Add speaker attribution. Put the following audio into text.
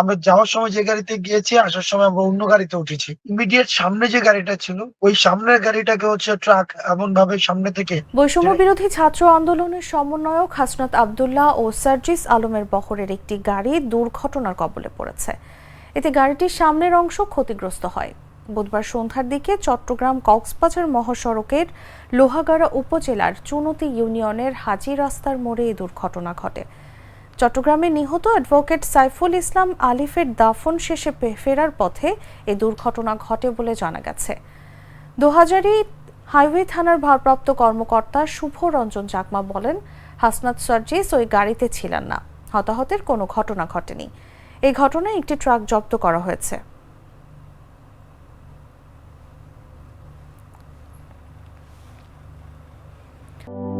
Speaker 1: আমরা যাওয়ার সময় যে গাড়িতে গিয়েছি, আসার সময় আমরা অন্য গাড়িতে উঠেছি। ইমিডিয়েট সামনে যে গাড়িটা ছিল, ওই সামনের গাড়িটাকে হচ্ছে ট্রাক এমন ভাবে সামনে থেকে
Speaker 2: বৈষম্য বিরোধী ছাত্র আন্দোলনের সমন্বয়ক হাসনাত আবদুল্লাহ ও সার্জিস আলমের বহরের একটি গাড়ি দুর্ঘটনার কবলে পড়েছে। এতে গাড়িটির সামনের অংশ ক্ষতিগ্রস্ত হয়। বুধবার সন্ধ্যার দিকে চট্টগ্রাম কক্সবাজার মহাসড়কের লোহাগাড়া উপজেলার চুনতি ইউনিয়নের হাজি রাস্তার মোড়ে এই দুর্ঘটনা ঘটে। চট্টগ্রামে নিহত অ্যাডভোকেট সাইফুল ইসলাম আলিফের দাফন শেষে ফেরার পথে এ দুর্ঘটনা ঘটে বলে জানা গেছে। দোহাজারি হাইওয়ে থানার ভারপ্রাপ্ত কর্মকর্তা শুভ রঞ্জন চাকমা বলেন, হাসনাত সার্জিস ওই গাড়িতে ছিলেন না। হতাহতের কোনো ঘটনা ঘটেনি। এই ঘটনায় একটি ট্রাক জব্দ করা হয়েছে।
Speaker 3: জীবনের